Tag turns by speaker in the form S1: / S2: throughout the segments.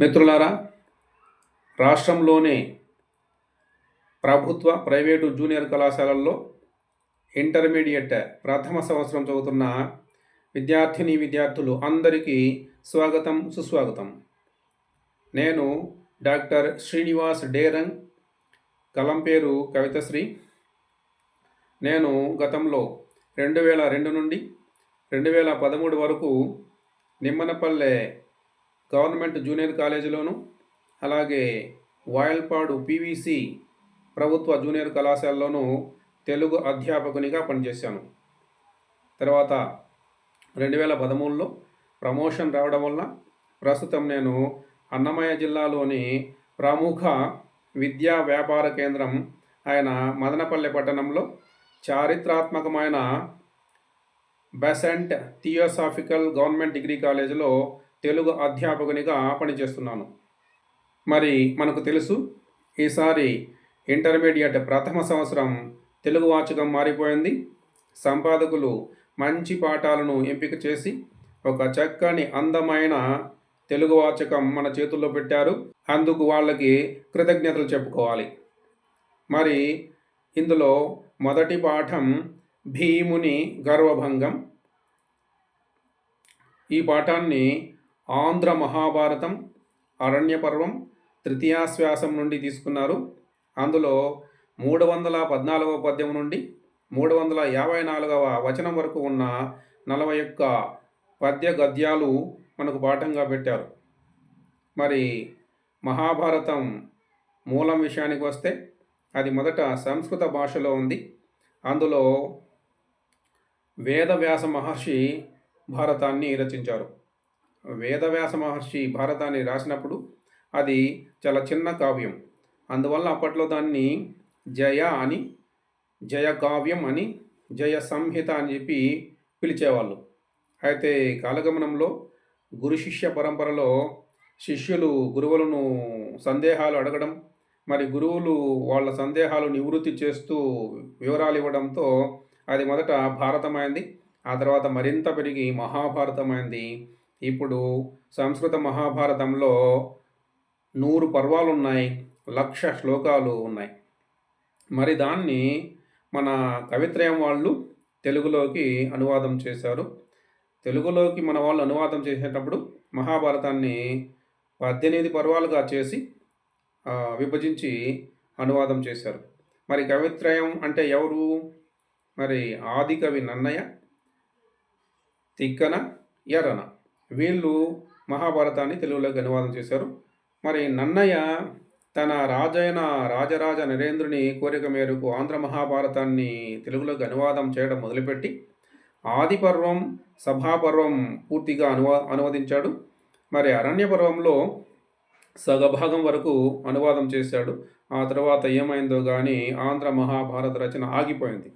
S1: మిత్రులారా రాష్ట్రంలోని ప్రభుత్వ ప్రైవేటు జూనియర్ కళాశాలల్లో ఇంటర్మీడియట్ ప్రథమ సంవత్సరం చదువుతున్న విద్యార్థిని విద్యార్థులు అందరికీ స్వాగతం సుస్వాగతం. నేను డాక్టర్ శ్రీనివాస్ డేరంగ్ కలం పేరు కవితశ్రీ. నేను గతంలో రెండు వేల రెండు నుండి రెండు వేల పదమూడు వరకు నిమ్మనపల్లె గవర్నమెంట్ జూనియర్ కాలేజీలోను అలాగే వాయల్పాడు పీవీసీ ప్రభుత్వ జూనియర్ కళాశాలలోనూ తెలుగు అధ్యాపకునిగా పనిచేశాను. తర్వాత రెండు వేల పదమూడులో ప్రమోషన్ రావడం వల్ల ప్రస్తుతం నేను అన్నమయ్య జిల్లాలోని ప్రముఖ విద్యా వ్యాపార కేంద్రం ఆయన మదనపల్లె పట్టణంలో చారిత్రాత్మకమైన బెసెంట్ థియోసాఫికల్ గవర్నమెంట్ డిగ్రీ కాలేజీలో తెలుగు అధ్యాపకునిగా పనిచేస్తున్నాను. మరి మనకు తెలుసు ఈసారి ఇంటర్మీడియట్ ప్రథమ సంవత్సరం తెలుగు వాచకం మారిపోయింది. సంపాదకులు మంచి పాఠాలను ఎంపిక చేసి ఒక చక్కని అందమైన తెలుగు వాచకం మన చేతుల్లో పెట్టారు. అందుకు వాళ్ళకి కృతజ్ఞతలు చెప్పుకోవాలి. మరి ఇందులో మొదటి పాఠం భీముని గర్వభంగం. ఈ పాఠాన్ని ఆంధ్ర మహాభారతం అరణ్యపర్వం తృతీయాశ్వాసం నుండి తీసుకున్నారు. అందులో మూడు వందల పద్నాలుగవ పద్యం నుండి మూడు వందల యాభై నాలుగవ వచనం వరకు ఉన్న నలభై ఒక్క పద్య గద్యాలు మనకు పాఠంగా పెట్టారు. మరి మహాభారతం మూలం విషయానికి వస్తే అది మొదట సంస్కృత భాషలో ఉంది. అందులో వేదవ్యాస మహర్షి భారతాన్ని రచించారు. వేదవ్యాస మహర్షి భారతాన్ని రాసినప్పుడు అది చాలా చిన్న కావ్యం. అందువల్ల అప్పట్లో దాన్ని జయ అని జయ కావ్యం అని జయ సంహిత అని చెప్పి పిలిచేవాళ్ళు. అయితే కాలగమనంలో గురు శిష్య పరంపరలో శిష్యులు గురువులను సందేహాలు అడగడం మరి గురువులు వాళ్ళ సందేహాలు నివృత్తి చేస్తూ వివరాలు ఇవ్వడంతో అది మొదట భారతమైంది ఆ తర్వాత మరింత పెరిగి మహాభారతమైంది. ఇప్పుడు సంస్కృత మహాభారతంలో నూరు పర్వాలు ఉన్నాయి లక్ష శ్లోకాలు ఉన్నాయి. మరి దాన్ని మన కవిత్రయం వాళ్ళు తెలుగులోకి అనువాదం చేశారు. తెలుగులోకి మన వాళ్ళు అనువాదం చేసేటప్పుడు మహాభారతాన్ని పద్దెనిమిది పర్వాలుగా చేసి విభజించి అనువాదం చేశారు. మరి కవిత్రయం అంటే ఎవరు? మరి ఆది కవి నన్నయ తిక్కన ఎర్రన. వీళ్ళు మహాభారతాన్ని తెలుగులోకి అనువాదం చేశారు. మరి నన్నయ్య తన రాజైన రాజరాజ నరేంద్రుని కోరిక మేరకు ఆంధ్ర మహాభారతాన్ని తెలుగులోకి అనువాదం చేయడం మొదలుపెట్టి ఆదిపర్వం సభాపర్వం పూర్తిగా అనువా అనువదించాడు. మరి అరణ్య పర్వంలో సగభాగం వరకు అనువాదం చేశాడు. ఆ తర్వాత ఏమైందో కానీ ఆంధ్ర మహాభారత రచన ఆగిపోయింది.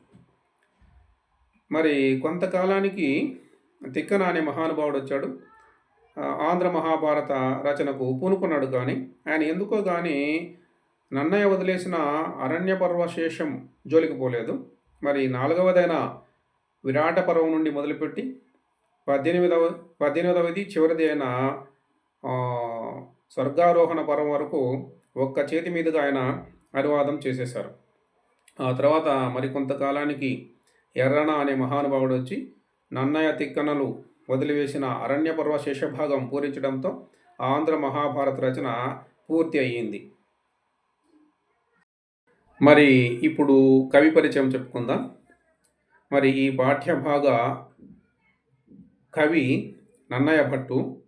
S1: మరి కొంతకాలానికి తిక్కన అనే మహానుభావుడు వచ్చాడు ఆంధ్ర మహాభారత రచనకు పూనుకున్నాడు కానీ ఆయన ఎందుకో కానీ నన్నయ్య వదిలేసిన అరణ్య పర్వశేషం జోలికి పోలేదు. మరి నాలుగవదైన విరాట పర్వం నుండి మొదలుపెట్టి పద్దెనిమిదవ పద్దెనిమిదవది చివరిది అయిన స్వర్గారోహణ పర్వం వరకు ఒక్క చేతి మీదుగా ఆయన అనువాదం చేసేశారు. ఆ తర్వాత మరికొంతకాలానికి ఎర్రణ అనే మహానుభావుడు వచ్చి నన్నయ తిక్కనలు వదిలివేసిన అరణ్యపర్వ శేషభాగం పూరించడంతో ఆంధ్ర మహాభారత రచన పూర్తి అయ్యింది. మరి ఇప్పుడు కవి పరిచయం చెప్పుకుందాం. మరి ఈ పాఠ్యభాగ కవి నన్నయ్య భట్టు.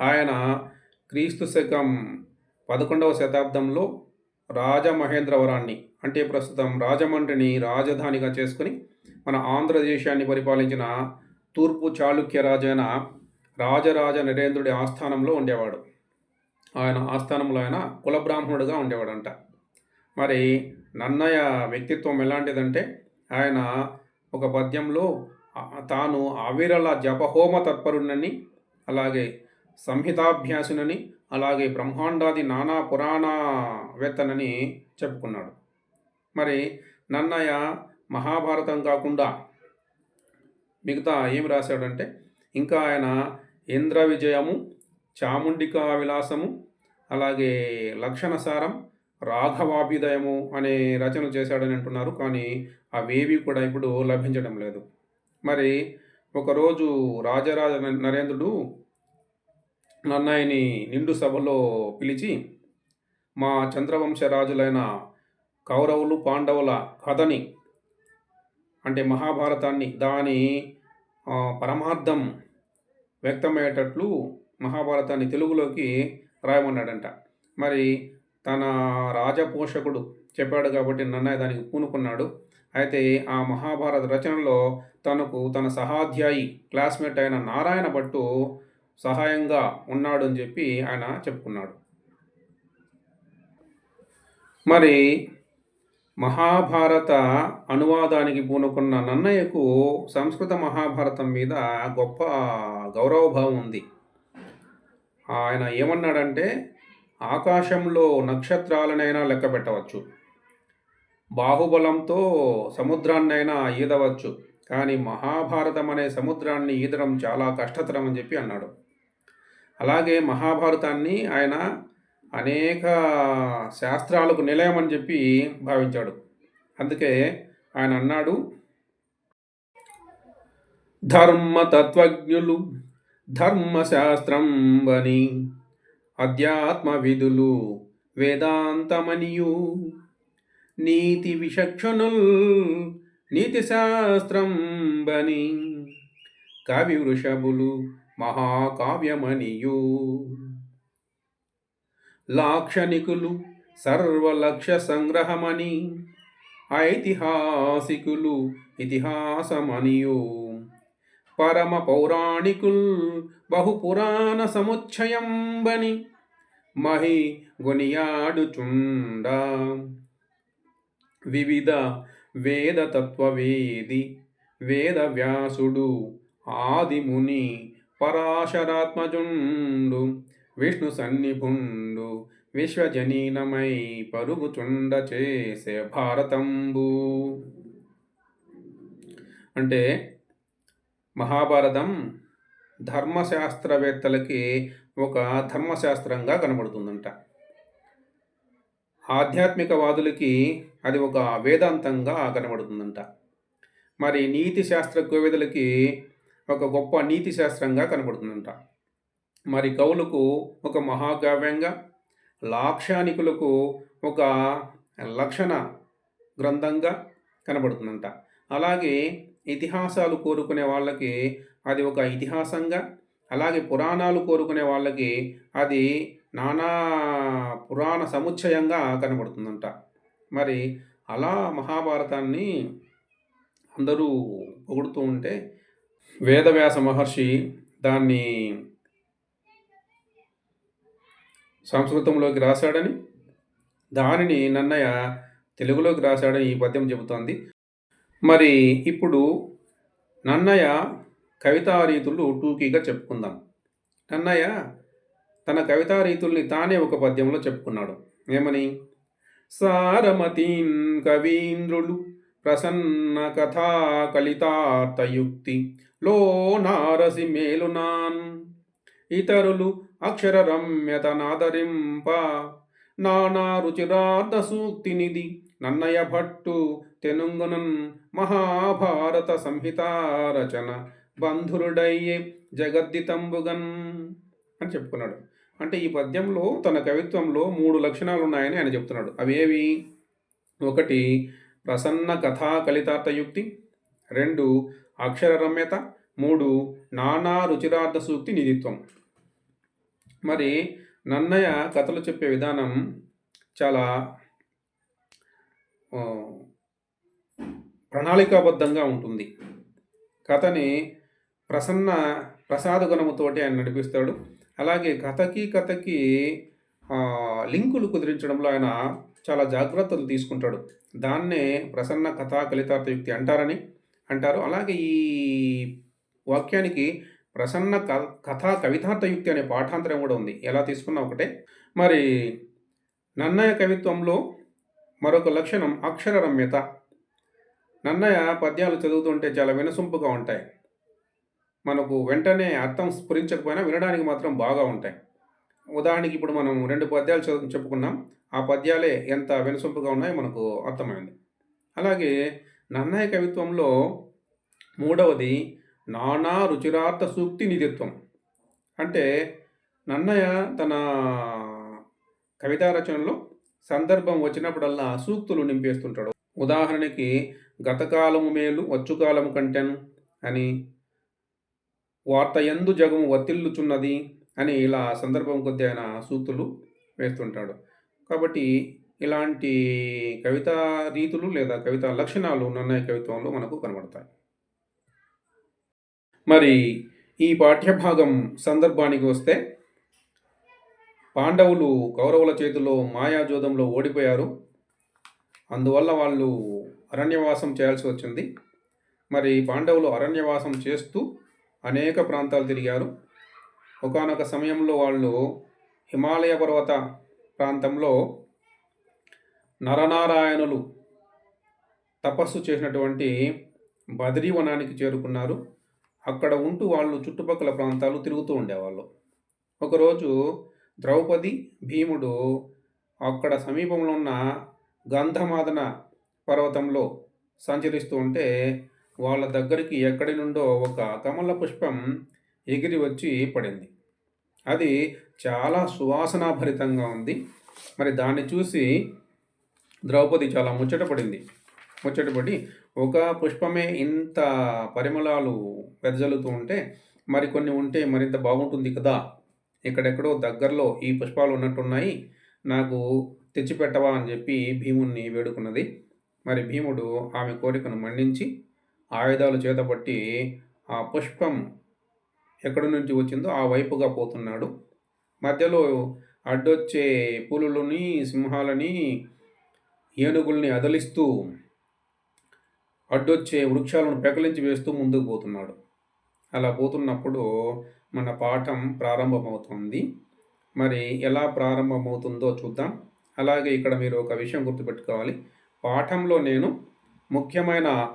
S1: ఆయన క్రీస్తు శకం పదకొండవ శతాబ్దంలో రాజమహేంద్రవరాన్ని అంటే ప్రస్తుతం రాజమండ్రిని రాజధానిగా చేసుకుని మన ఆంధ్రదేశాన్ని పరిపాలించిన తూర్పు చాళుక్య రాజైన రాజరాజ నరేంద్రుడి ఆస్థానంలో ఉండేవాడు. ఆయన ఆస్థానంలో ఆయన కులబ్రాహ్మణుడుగా ఉండేవాడంట. మరి నన్నయ్య వ్యక్తిత్వం ఎలాంటిదంటే ఆయన ఒక పద్యంలో తాను అవిరల జపహోమ తత్పరుణని అలాగే సంహితాభ్యాసునని అలాగే బ్రహ్మాండాది నానా పురాణవేత్తనని చెప్పుకున్నాడు. మరి నన్నయ్య మహాభారతం కాకుండా మిగతా ఏమి రాశాడంటే ఇంకా ఆయన ఇంద్ర విజయము చాముండికా విలాసము అలాగే లక్షణసారం రాఘవాభ్యుదయము అనే రచనలు చేశాడని అంటున్నారు. కానీ అవేవి కూడా ఇప్పుడు లభించడం లేదు. మరి ఒకరోజు రాజరాజ నరేంద్రుడు నన్నయ్యని నిండు సభలో పిలిచి మా చంద్రవంశ రాజులైన కౌరవులు పాండవుల కథని అంటే మహాభారతాన్ని దాని పరమార్థం వ్యక్తమయ్యేటట్లు మహాభారతాన్ని తెలుగులోకి రాయమన్నాడంట. మరి తన రాజపోషకుడు చెప్పాడు కాబట్టి నన్నయ్య దానికి పూనుకున్నాడు. అయితే ఆ మహాభారత రచనలో తనకు తన సహాధ్యాయి క్లాస్మేట్ అయిన నారాయణ భట్టు సహాయంగా ఉన్నాడు అని చెప్పి ఆయన చెప్పుకున్నాడు. మరి మహాభారత అనువాదానికి పూనుకున్న నన్నయ్యకు సంస్కృత మహాభారతం మీద గొప్ప గౌరవభావం ఉంది. ఆయన ఏమన్నాడంటే ఆకాశంలో నక్షత్రాలనైనా లెక్క పెట్టవచ్చు. బాహుబలంతో సముద్రాన్నైనా ఈదవచ్చు. కానీ మహాభారతం అనే సముద్రాన్ని ఈదడం చాలా కష్టతరం అని చెప్పి అన్నాడు. అలాగే మహాభారతాన్ని ఆయన అనేక శాస్త్రాలకు నిలయం అని చెప్పి భావించాడు. అందుకే ఆయన అన్నాడు ధర్మతత్వజ్ఞులు ధర్మశాస్త్రం అని అధ్యాత్మ విధులు వేదాంతమనియు. నీతి విచక్షణుల్ నీతి శాస్త్రం బని కవి వృషభులు మహాకావ్యమనియు. లాక్షణికులు సర్వలక్ష్య సంగ్రహమని ఐతిహాసికులు ఇతిహాసమనియు. పరమ పౌరాణికుల్ బహుపురాణ సముచ్చయంబని మహి గొనియాడుచుండ. వివిధ వేదతత్వవేది వేదవ్యాసుడు ఆదిముని పరాశరాత్మజుండు. విష్ణు సన్నిపుండు విశ్వజనీనమై పరుగుచుండ చేసే భారతంబు. అంటే మహాభారతం ధర్మశాస్త్రవేత్తలకి ఒక ధర్మశాస్త్రంగా కనబడుతుందంట. ఆధ్యాత్మికవాదులకి అది ఒక వేదాంతంగా కనబడుతుందంట. మరి నీతి శాస్త్ర కోవిదులకి ఒక గొప్ప నీతి శాస్త్రంగా కనబడుతుందంట. మరి కవులకు ఒక మహాకావ్యంగా లాక్షానికులకు ఒక లక్షణ గ్రంథంగా కనబడుతుందంట. అలాగే ఇతిహాసాలు కోరుకునే వాళ్ళకి అది ఒక ఇతిహాసంగా అలాగే పురాణాలు కోరుకునే వాళ్ళకి అది నానా పురాణ సముచ్చయంగా కనబడుతుందంట. మరి అలా మహాభారతాన్ని అందరూ పొగుడుతూ ఉంటే వేదవ్యాస మహర్షి దాన్ని సంస్కృతంలోకి రాశాడని దానిని నన్నయ్య తెలుగులోకి రాశాడని ఈ పద్యం చెబుతోంది. మరి ఇప్పుడు నన్నయ్య కవితా రీతులు టూకీగా చెప్పుకుందాం. నన్నయ్య తన కవితా రీతుల్ని తానే ఒక పద్యంలో చెప్పుకున్నాడు. ఏమని? సారమతీన్ కవీంద్రులు ప్రసన్న కథా కలితార్థయుక్తి లో నారసి మేలునాన్ ఇతరులు అక్షర రమ్యత నాదరింప నానా రుచిరార్థ సూక్తినిది నన్నయ భట్టు తెనుంగునన్ మహాభారత సంహిత రచన. బంధురుడయ్యే జగద్దితంబుగన్ అని చెప్పుకున్నాడు. అంటే ఈ పద్యంలో తన కవిత్వంలో మూడు లక్షణాలు ఉన్నాయని ఆయన చెప్తున్నాడు. అవేవి? ఒకటి ప్రసన్న కథా కలితార్థయుక్తి రెండు అక్షర రమ్యత మూడు నానా రుచిరార్థ సూక్తి నిధిత్వం. మరి నన్నయ్య కథలు చెప్పే విధానం చాలా ప్రణాళికాబద్ధంగా ఉంటుంది. కథని ప్రసన్న ప్రసాద గుణముతోటి ఆయన నడిపిస్తాడు. అలాగే కథకి కథకి లింకులు కుదిరించడంలో ఆయన చాలా జాగ్రత్తలు తీసుకుంటాడు. దాన్నే ప్రసన్న కథా కలితార్థయుక్తి అంటారని అంటారు. అలాగే ఈ వాక్యానికి ప్రసన్న క కథా కవితార్థయుక్తి అనే పాఠాంతరం కూడా ఉంది. ఎలా తీసుకున్నా ఒకటే. మరి నన్నయ కవిత్వంలో మరొక లక్షణం అక్షర రమ్యత నన్నయ పద్యాలు చదువుతుంటే చాలా వినసొంపుగా ఉంటాయి. మనకు వెంటనే అర్థం స్ఫురించకపోయినా వినడానికి మాత్రం బాగా ఉంటాయి. ఉదాహరణకి ఇప్పుడు మనం రెండు పద్యాలు చదువు చెప్పుకున్నాం. ఆ పద్యాలే ఎంత వినసొంపుగా ఉన్నాయో మనకు అర్థమైంది. అలాగే నన్నయ్య కవిత్వంలో మూడవది నానా రుచిరార్థ సూక్తి నిధిత్వం. అంటే నన్నయ్య తన కవితా రచనలో సందర్భం వచ్చినప్పుడల్లా సూక్తులు నింపేస్తుంటాడు. ఉదాహరణకి గతకాలము మేలు వచ్చుకాలము కంటెను అని వార్త ఎందు జగము వత్తిల్లుచున్నది అని ఇలా సందర్భం కొద్ది ఆయన సూక్తులు వేస్తుంటాడు. కాబట్టి ఇలాంటి కవితా రీతులు లేదా కవితా లక్షణాలు నన్నయ్య కవిత్వంలో మనకు కనబడతాయి. మరి ఈ పాఠ్యభాగం సందర్భానికి వస్తే పాండవులు కౌరవుల చేతిలో మాయాజోదంలో ఓడిపోయారు. అందువల్ల వాళ్ళు అరణ్యవాసం చేయాల్సి వచ్చింది. మరి పాండవులు అరణ్యవాసం చేస్తూ అనేక ప్రాంతాలు తిరిగారు. ఒకానొక సమయంలో వాళ్ళు హిమాలయ పర్వత ప్రాంతంలో నరనారాయణులు తపస్సు చేసినటువంటి బద్రీవనానికి చేరుకున్నారు. అక్కడ ఉంటూ వాళ్ళు చుట్టుపక్కల ప్రాంతాలు తిరుగుతూ ఉండేవాళ్ళు. ఒకరోజు ద్రౌపది భీముడు అక్కడ సమీపంలో ఉన్న గంధమాదన పర్వతంలో సంచరిస్తూ ఉంటే వాళ్ళ దగ్గరికి ఎక్కడి నుండో ఒక కమల పుష్పం ఎగిరి వచ్చి పడింది. అది చాలా సువాసనాభరితంగా ఉంది. మరి దాన్ని చూసి ద్రౌపది చాలా ముచ్చటపడింది. ముచ్చటపడి ఒక పుష్పమే ఇంత పరిమళాలు వెదజల్లుతూ ఉంటే మరికొన్ని ఉంటే మరింత బాగుంటుంది కదా? ఇక్కడెక్కడో దగ్గరలో ఈ పుష్పాలు ఉన్నట్టున్నాయి. నాకు తెచ్చిపెట్టవా అని చెప్పి భీముణ్ణి వేడుకున్నది. మరి భీముడు ఆమె కోరికను మన్నించి ఆయుధాలు చేతబట్టి ఆ పుష్పం ఎక్కడి నుంచి వచ్చిందో ఆ వైపుగా పోతున్నాడు. మధ్యలో అడ్డొచ్చే పులులని సింహాలని ఏనుగుల్ని అదలిస్తూ అడ్డొచ్చే వృక్షాలను పెకలించి వేస్తూ ముందుకు పోతున్నాడు. అలా పోతున్నప్పుడు మన పాఠం ప్రారంభమవుతుంది. మరి ఎలా ప్రారంభమవుతుందో చూద్దాం. అలాగే ఇక్కడ మీరు ఒక విషయం గుర్తుపెట్టుకోవాలి. పాఠంలో నేను ముఖ్యమైన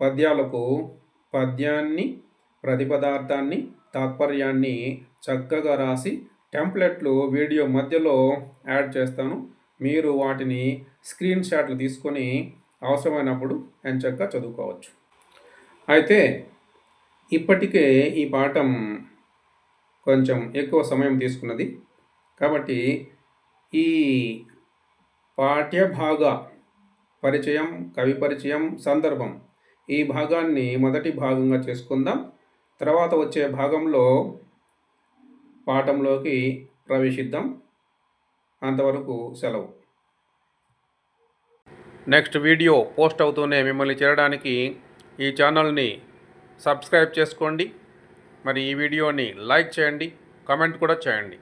S1: పద్యాలకు పద్యాన్ని ప్రతిపదార్థాన్ని తాత్పర్యాన్ని చక్కగా రాసి టెంప్లెట్లు వీడియో మధ్యలో యాడ్ చేస్తాను. మీరు వాటిని స్క్రీన్ షాట్లు తీసుకొని అవసరమైనప్పుడు ఎంచక్క చదువుకోవచ్చు. అయితే ఇప్పటికే ఈ పాఠం కొంచెం ఎక్కువ సమయం తీసుకున్నది. కాబట్టి ఈ పాఠ్యభాగ పరిచయం కవి పరిచయం సందర్భం ఈ భాగాన్ని మొదటి భాగంగా చేసుకుందాం. తర్వాత వచ్చే భాగంలో పాఠంలోకి ప్రవేశిద్దాం. అంతవరకు సెలవు. నెక్స్ట్ వీడియో పోస్ట్ అవుతూనే మిమ్మల్ని చేరడానికి ఈ ఛానల్ని సబ్స్క్రైబ్ చేసుకోండి. మరి ఈ వీడియోని లైక్ చేయండి కామెంట్ కూడా చేయండి.